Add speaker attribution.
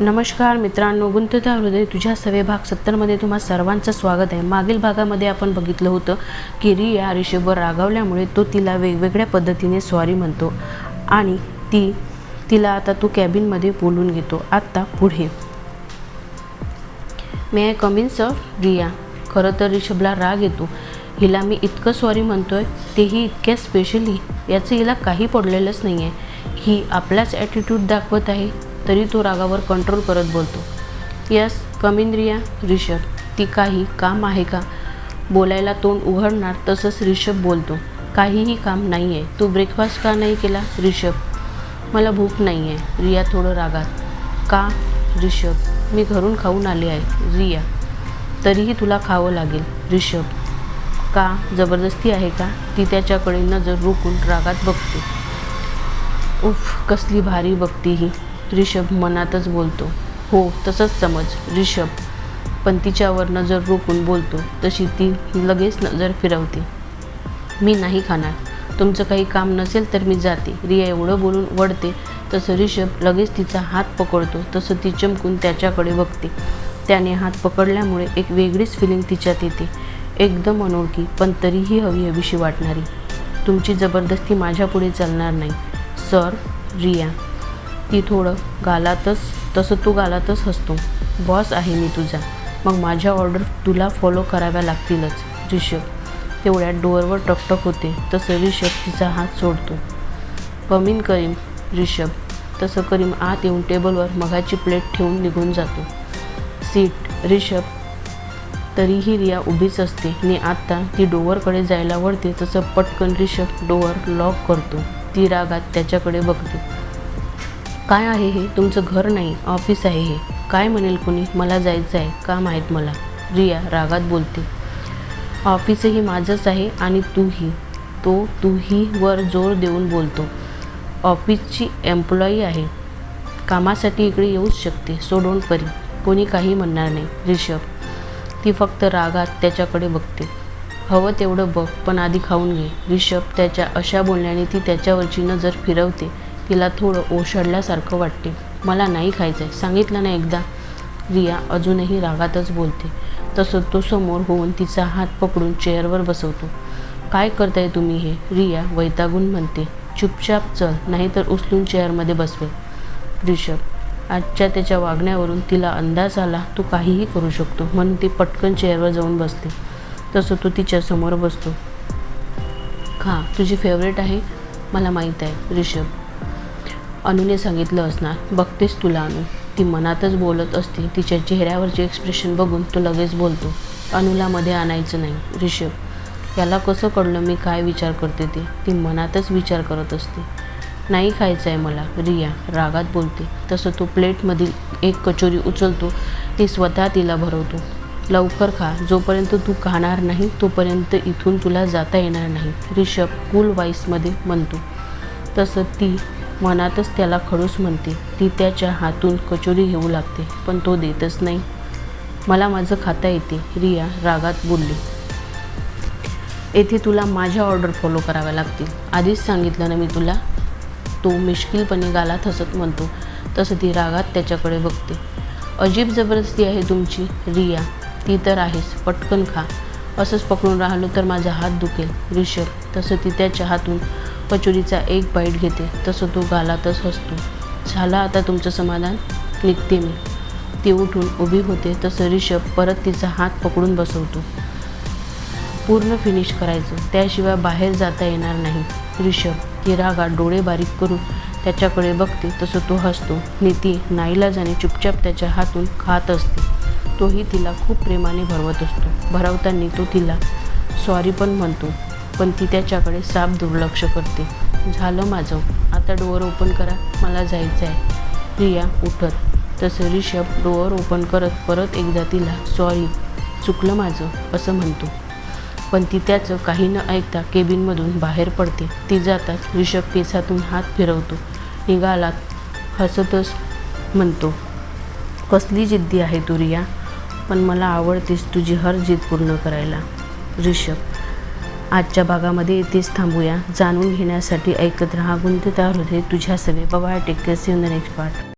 Speaker 1: नमस्कार मित्रांनो गुंतता हृदय तुझ्या सवे भाग सत्तरमध्ये तुम्हा सर्वांचं स्वागत आहे. मागील भागामध्ये आपण बघितलं होतं की रिया ऋषभवर रागावल्यामुळे तो तिला वेगवेगळ्या पद्धतीने सॉरी म्हणतो आणि ती तिला आता तो कॅबिनमध्ये बोलून घेतो. आत्ता पुढे. May I come in sir Riya खरं तर ऋषभला राग येतो. हिला मी इतकं सॉरी म्हणतोय तेही इतक्या स्पेशली याचं हिला काही पडलेलंच नाही आहे ही आपलाच ॲटिट्यूड दाखवत आहे. तरी तो रागावर कंट्रोल करत बोलतो. यस कमिंद्रिया रिषभ ती काही काम आहे का? बोलायला तोंड उघडणार तसंच रिषभ बोलतो. काहीही काम नाही आहे तू ब्रेकफास्ट का नाही केला? रिषभ मला भूक नाही आहे रिया थोडं रागात का रिषभ? मी घरून खाऊन आले आहे. रिया तरीही तुला खावं लागेल. रिषभ का जबरदस्ती आहे का? ती त्याच्याकडे नजर रोखून रागात बघते. उफ कसली भारी बघती ही. रिषभ मनातच बोलतो. हो तसंच समज रिषभ पण तिच्यावर नजर रोखून बोलतो तशी ती लगेच नजर फिरवते. मी नाही खाणार. तुमचं काही काम नसेल तर मी जाते. रिया एवढं बोलून वळते तसं रिषभ लगेच तिचा हात पकडतो तसं ती चमकून त्याच्याकडे बघते. त्याने हात पकडल्यामुळे एक वेगळीच फिलिंग तिच्यात येते. एकदम अनोळखी पण तरीही हवी हवीशी वाटणारी. तुमची जबरदस्ती माझ्यापुढे चालणार नाही. सर रिया. ती थोडं गालातच तसं तू गालातच हसतो. बॉस आहे मी तुझा. मग माझ्या ऑर्डर तुला फॉलो कराव्या लागतीलच ऋषभ तेवढ्यात डोअरवर टकटक होते. तसं ऋषभ तिचा हात सोडतो. कमीन करीम ऋषभ तसं करीम आत येऊन टेबलवर मगाची प्लेट ठेवून निघून जातो. सीट ऋषभ तरीही रिया उभीच असते. आणि आत्ता ती डोअरकडे जायला वळते. तसं पटकन ऋषभ डोअर लॉक करतो. ती रागात त्याच्याकडे बघते. काय आहे हे? तुमचं घर नाही ऑफिस आहे हे. काय म्हणेल कुणी? मला जायचं आहे. काम आहेत मला? रिया रागात बोलते. ऑफिसही माझंच आहे आणि तूही. तो तूही वर जोर देऊन बोलतो. ऑफिसची एम्प्लॉई आहे. कामासाठी इकडे येऊच शकते. सो डोंट कोणी काही म्हणणार नाही. रिषभ ती फक्त रागात त्याच्याकडे बघते. हवं तेवढं बघ पण आधी खाऊन घे. रिषभ त्याच्या अशा बोलण्याने ती त्याच्यावरची नजर फिरवते तिला थोडं ओशडल्यासारखं वाटते. मला नाही खायचं आहे सांगितलं ना एकदा. रिया अजूनही रागातच बोलते. तसं तो समोर होऊन तिचा हात पकडून चेअरवर बसवतो. काय करताय तुम्ही हे? रिया वैतागून म्हणते. चुपचाप चल नाहीतर उचलून चेअरमध्ये बसवेल ऋषभ आजच्या त्याच्या वागण्यावरून तिला अंदाज आला तो काहीही करू शकतो. म्हणून ती पटकन चेअरवर जाऊन बसते. तसं तो तिच्यासमोर बसतो. खा तुझी फेवरेट आहे? मला माहीत आहे. ऋषभ अनुने सांगितलं असणार. बघतेस तुला अनु. ती मनातच बोलत असते. तिच्या चेहऱ्यावरचे एक्सप्रेशन बघून तो लगेच बोलतो. अनुला मध्ये आणायचं नाही. ऋषभ याला कसं कळलं मी काय विचार करते ते? ती मनातच विचार करत असते. नाही खायचं आहे मला. रिया रागात बोलते. तसं तो प्लेटमधील एक कचोरी उचलतो. ती स्वतः तिला भरवतो. लवकर खा. जोपर्यंत तू खाणार नाही तोपर्यंत इथून तुला जाता येणार नाही. ऋषभ कूल वाईसमध्ये म्हणतो. तसं ती मनातच त्याला खडूस म्हणते ती त्याच्या हातून कचोरी घेऊ लागते पण तो देतच नाही. मला माझं खाता येते. रिया रागात बोलली. येथे तुला माझ्या ऑर्डर फॉलो कराव्या लागतील. आधीच सांगितलं ना मी तुला? तो मिश्किलपणे गालात हसत म्हणतो. तसं ती रागात त्याच्याकडे बघते. अजीब जबरदस्ती आहे तुमची रिया. ती तर आहेस. पटकन खा. असंच पकडून राहिलो तर माझा हात दुखेल. ऋषभ तसं ती त्याच्या हातून कचोरीचा एक बाईट घेते. तसं तो गालातच हसतो. झाला आता तुमचं समाधान? निघते मी. ती उठून उभी होते. तसं रिषभ परत तिचा हात पकडून बसवतो. पूर्ण फिनिश करायचं. त्याशिवाय बाहेर जाता येणार नाही. रिषभ ती रागात डोळे बारीक करून त्याच्याकडे बघते. तसं तो हसतो. नीती नाईलाजाने चुपचाप त्याच्या हातून खात असते. तोही तिला खूप प्रेमाने भरवत असतो. भरवताना तो तिला सॉरी पण म्हणतो. पण ती त्याच्याकडे साफ दुर्लक्ष करते. झालं माझं. आता डोअर ओपन करा. मला जायचं आहे रिया उठत. तसं रिषभ डोअर ओपन करत परत एकदा तिला सॉरी चुकलं माझं असं म्हणतो. पण ती त्याचं काही न ऐकता केबिनमधून बाहेर पडते. ती जाताच रिषभ केसातून हात फिरवतो. निघालात हसतच म्हणतो कसली जिद्दी आहे तू रिया. पण मला आवडतेस तुझी हर जिद पूर्ण करायला. ऋषभ आजच्या भागामध्ये इथेच थांबूया. जाणून घेण्यासाठी ऐकत राहा गुंतता हृदय. तुझ्या सवे बाबा take care see in the next part.